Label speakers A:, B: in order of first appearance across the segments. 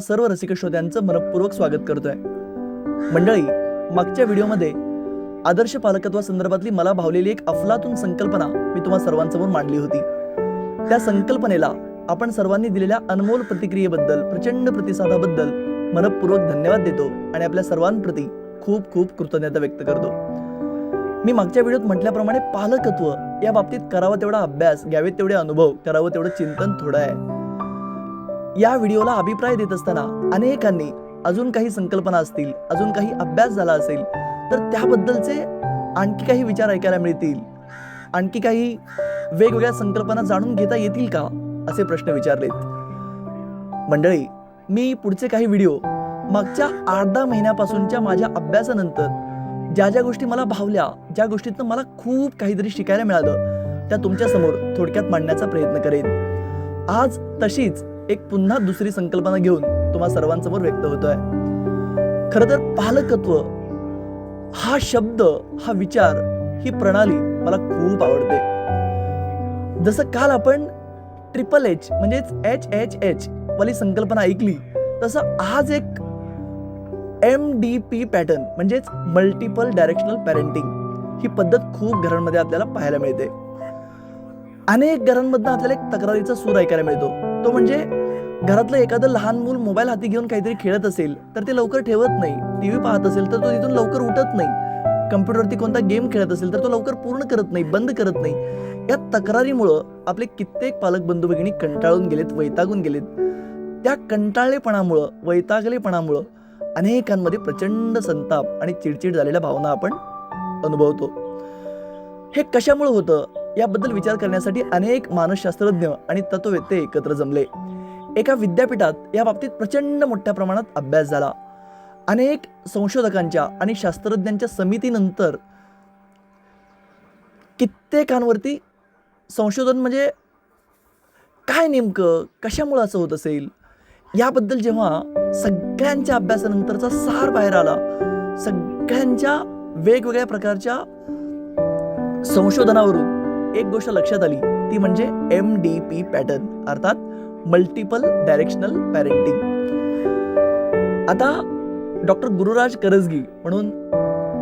A: सर्व रसिक श्रोत्यांचं मनपूर्वक स्वागत करतोय. मंडळी मागच्या व्हिडिओमध्ये आदर्श पालकत्वा संदर्भातली मला भावलेली एक अफलातून संकल्पना मी तुम्हा सर्वांसमोर मांडली होती. त्या संकल्पनेला आपण सर्वांनी दिलेल्या अनमोल प्रतिक्रियेबद्दल प्रचंड प्रतिसादाबद्दल मनपूर्वक धन्यवाद देतो आणि आपल्या सर्वांप्रती खूप खूप कृतज्ञता व्यक्त करतो. मी मागच्या व्हिडिओत म्हटल्याप्रमाणे पालकत्व या बाबतीत करावा तेवढा अभ्यास घ्यावेत तेवढे अनुभव करावं तेवढं चिंतन थोडं आहे. या व्हिडिओला अभिप्राय देत असताना अनेकांनी अजून काही संकल्पना असतील अजून काही अभ्यास झाला असेल तर त्याबद्दलचे आणखी काही विचार ऐकायला मिळतील. आणखी काही वेगवेगळ्या संकल्पना जाणून घेता येतील का असे प्रश्न विचारलेत. मंडळी मी पुढचे काही व्हिडिओ मागच्या आठ दहा महिन्यापासूनच्या माझ्या अभ्यासानंतर ज्या ज्या गोष्टी मला भावल्या ज्या गोष्टीतनं मला खूप काहीतरी शिकायला मिळालं त्या तुमच्यासमोर थोडक्यात मांडण्याचा प्रयत्न करेन. आज तशीच एक पुन्हा दुसरी संकल्पना घेऊन तुम्हा सर्वांसमोर व्यक्त होतोय. खर तर पालकत्व हा शब्द हा विचार ही प्रणाली मला खूप आवडते. जसं काल आपण ट्रिपल एच म्हणजेच एच एच एच वाली संकल्पना ऐकली तसं आज एक एम डी पी पॅटर्न म्हणजेच मल्टिपल डायरेक्शनल पॅरेंटिंग ही पद्धत खूप घरांमध्ये आपल्याला पाहायला मिळते. अनेक घरांमधनं आपल्याला एक तक्रारीचा सूर ऐकायला मिळतो. तो म्हणजे घरातलं एखादं लहान मूल मोबाईल हाती घेऊन काहीतरी खेळत असेल तर ते लवकर ठेवत नाही. टीव्ही पाहत असेल तर तो तिथून लवकर उठत नाही. कम्प्युटरवरती कोणता गेम खेळत असेल तर तो लवकर पूर्ण करत नाही बंद करत नाही. या तक्रारीमुळं आपले कित्येक पालक बंधू भगिनी कंटाळून गेलेत वैतागून गेलेत. त्या कंटाळलेपणामुळं वैतागलेपणामुळं अनेकांमध्ये प्रचंड संताप आणि चिडचिड झालेल्या भावना आपण अनुभवतो. हे कशामुळे होतं? याबद्दल विचार करण्यासाठी अनेक मानसशास्त्रज्ञ आणि तत्ववेत्ते एकत्र जमले. एका विद्यापीठात या बाबतीत प्रचंड मोठ्या प्रमाणात अभ्यास झाला. अनेक संशोधकांच्या आणि शास्त्रज्ञांच्या समितीनंतर कित्येकांवरती संशोधन म्हणजे काय नेमकं? कशामुळं असं होत असेल? याबद्दल जेव्हा सगळ्यांच्या अभ्यासानंतरचा सार बाहेर आला सगळ्यांच्या वेगवेगळ्या प्रकारच्या संशोधनावरून एक गोष्ट लक्षात आली ती म्हणजे एम डी पी पॅटर्न अर्थात मल्टिपल डायरेक्शनल पॅरेंटिंग आता डॉक्टर गुरुराज करजगी म्हणून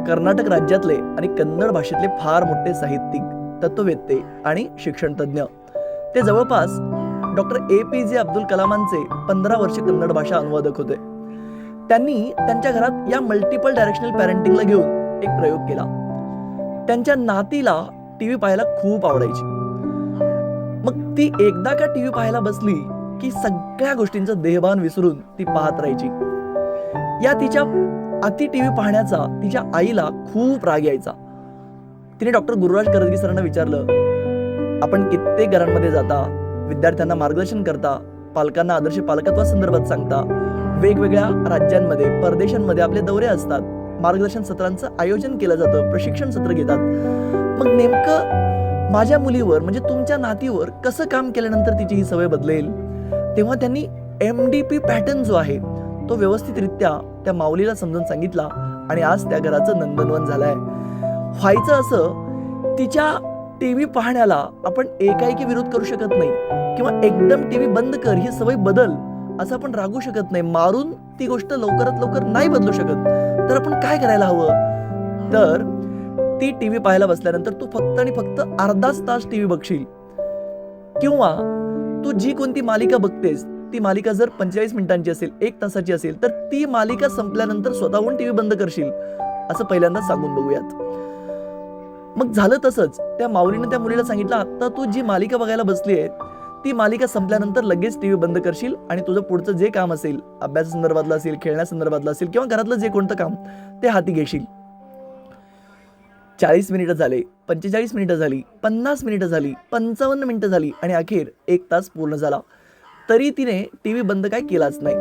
A: कर्नाटक राज्यातले आणि कन्नड भाषेतले फार मोठे साहित्यिक तत्ववेत्ते आणि शिक्षणतज्ञ ते जवळपास डॉक्टर ए पी जे अब्दुल कलामांचे पंधरा वर्ष कन्नड भाषा अनुवादक होते. त्यांनी त्यांच्या घरात या मल्टिपल डायरेक्शनल पॅरेंटिंगला घेऊन एक प्रयोग केला. त्यांच्या नातीला टीव्ही पाहायला खूप आवडायची. मग ती एकदा का टीव्ही पाहायला बसली की सगळ्या गोष्टींचं देहभान विसरून ती पाहत राहायची. या तिच्या अति टीव्ही पाहण्याचा तिच्या आईला खूप राग यायचा. तिने डॉक्टर गुरुराज करदगी सरांना विचारलं आपण कित्येक घरांमध्ये जाता विद्यार्थ्यांना मार्गदर्शन करता पालकांना आदर्श पालकत्वा संदर्भात सांगता वेगवेगळ्या राज्यांमध्ये परदेशांमध्ये आपले दौरे असतात मार्गदर्शन सत्रांचं आयोजन केलं जातं प्रशिक्षण सत्र घेतात. मग नेमकं माझ्या मुलीवर म्हणजे तुमच्या नातीवर कसं काम केल्यानंतर तिची ही सवय बदलेल? तेव्हा त्यांनी एम डी पी पॅटर्न जो आहे तो व्यवस्थितरित्या त्या माऊलीला समजून सांगितला आणि आज त्या घराचं नंदनवन झालंय. व्हायचं असं तिच्या टीव्ही पाहण्याला आपण एकाएकी विरोध करू शकत नाही किंवा एकदम टीव्ही बंद कर ही सवय बदल असं आपण रागू शकत नाही. मारून ती गोष्ट लवकरात लवकर नाही बदलू शकत. तर आपण काय करायला हवं? तर ती टीव्ही पाहायला बसल्यानंतर तू फक्त आणि फक्त अर्धाच तास टीव्ही बघशील. किंवा तू जी कोणती मालिका बघतेस ती मालिका जर पंचेचाळीस मिनिटांची असेल एक तासाची असेल तर ती मालिका संपल्यानंतर स्वतःहून टीव्ही बंद करशील असं पहिल्यांदा सांगून बघूयात. मग झालं तसंच त्या माऊलीने त्या मुलीला सांगितलं आता तू जी मालिका बघायला बसली आहे ती मालिका संपल्यानंतर लगेच टीव्ही बंद करशील आणि तुझं पुढचं जे काम असेल अभ्यासासंदर्भातलं असेल खेळण्यासंदर्भातलं असेल किंवा घरातलं जे कोणतं काम ते हाती घेशील. चाळीस मिनिटं झाले पंचेचाळीस मिनिटं झाली पन्नास मिनिटं झाली पंचावन्न मिनिटं झाली आणि अखेर एक तास पूर्ण झाला. तरी तिने टी व्ही बंद काय केलाच नाही.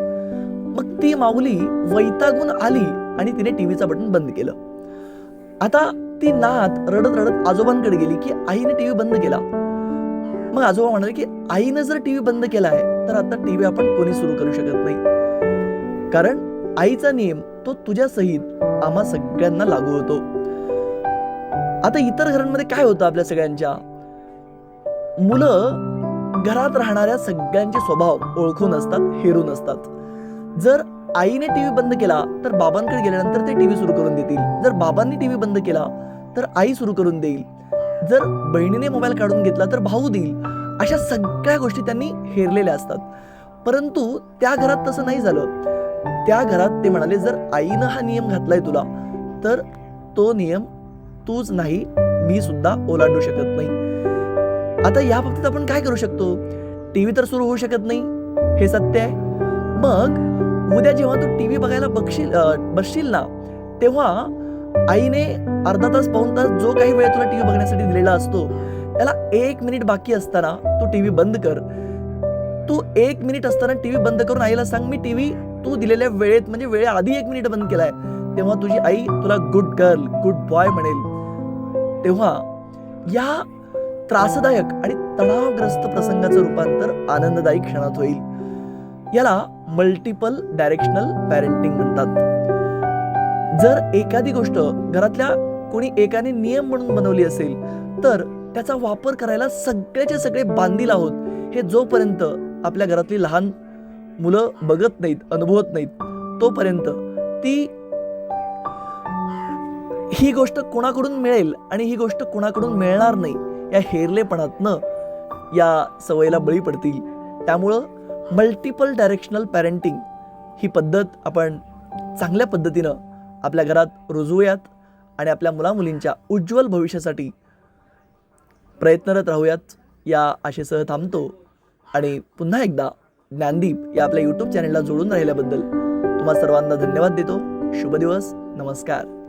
A: मग ती माऊली वैतागून आली आणि तिने टी व्हीचं बटन बंद केलं. आता ती नात रडत रडत आजोबांकडे गेली की आईने टी व्ही बंद केला. मग आजोबा म्हणाले की आईनं जर टी व्ही बंद केलाय तर आता टी व्ही आपण कोणी सुरू करू शकत नाही. कारण आईचा नियम तो तुझ्या सहित आम्हा सगळ्यांना लागू होतो. आता इतर घरांमध्ये काय होतं आपल्या सगळ्यांच्या? मुलं घरात राहणाऱ्या सगळ्यांचे स्वभाव ओळखून असतात हेरून असतात. जर आईने टीव्ही बंद केला तर बाबांकडे गेल्यानंतर ते टीव्ही सुरू करून देतील. जर बाबांनी टीव्ही बंद केला तर आई सुरू करून देईल. जर बहिणीने मोबाईल काढून घेतला तर भाऊ देईल. अशा सगळ्या गोष्टी त्यांनी हेरलेल्या असतात. परंतु त्या घरात तसं नाही झालं. त्या घरात ते म्हणाले जर आईनं हा नियम घातलाय तुला तर तो नियम तूच नाही मी सुद्धा ओलांडू शकत नाही. आता या बाबतीत आपण काय करू शकतो? टीव्ही तर सुरू होऊ शकत नाही. हे सत्य आहे. मग उद्या जेव्हा तू टीव्ही बघायला बघशील बसशील ना तेव्हा आईने अर्धा तास पाऊन तास जो काही वेळ तुला टीव्ही बघण्यासाठी दिलेला असतो त्याला एक मिनिट बाकी असताना तू टीव्ही बंद कर. तू एक मिनिट असताना टीव्ही बंद करून आईला सांग मी टी व्ही तू दिलेल्या वेळेत म्हणजे वेळेआधी एक मिनिट बंद केलाय. तेव्हा तुझी आई तुला गुड गर्ल गुड बॉय म्हणेल. तेव्हा या त्रासदायक आणि तणावग्रस्त प्रसंगाचं रूपांतर आनंददायी क्षणात होईल. याला मल्टिपल डायरेक्शनल पॅरेंटिंग म्हणतात. जर एखादी गोष्ट घरातल्या कोणी एकाने नियम म्हणून बनवली असेल तर त्याचा वापर करायला सगळ्याचे सगळे बांधील आहोत. हे जोपर्यंत आपल्या घरातली लहान मुलं बघत नाहीत अनुभवत नाहीत तोपर्यंत ती ही गोष्ट कोणाकडून मिळेल आणि ही गोष्ट कोणाकडून मिळणार नाही या हेरलेपणातनं या सवयीला बळी पडतील. त्यामुळं मल्टिपल डायरेक्शनल पॅरेंटिंग ही पद्धत आपण चांगल्या पद्धतीनं आपल्या घरात रुजवूयात आणि आपल्या मुलामुलींच्या उज्ज्वल भविष्यासाठी प्रयत्नरत राहूयात या आशेसह थांबतो आणि पुन्हा एकदा ज्ञानदीप या आपल्या यूट्यूब चॅनलला जोडून राहिल्याबद्दल तुम्हा सर्वांना धन्यवाद देतो. शुभ दिवस. नमस्कार.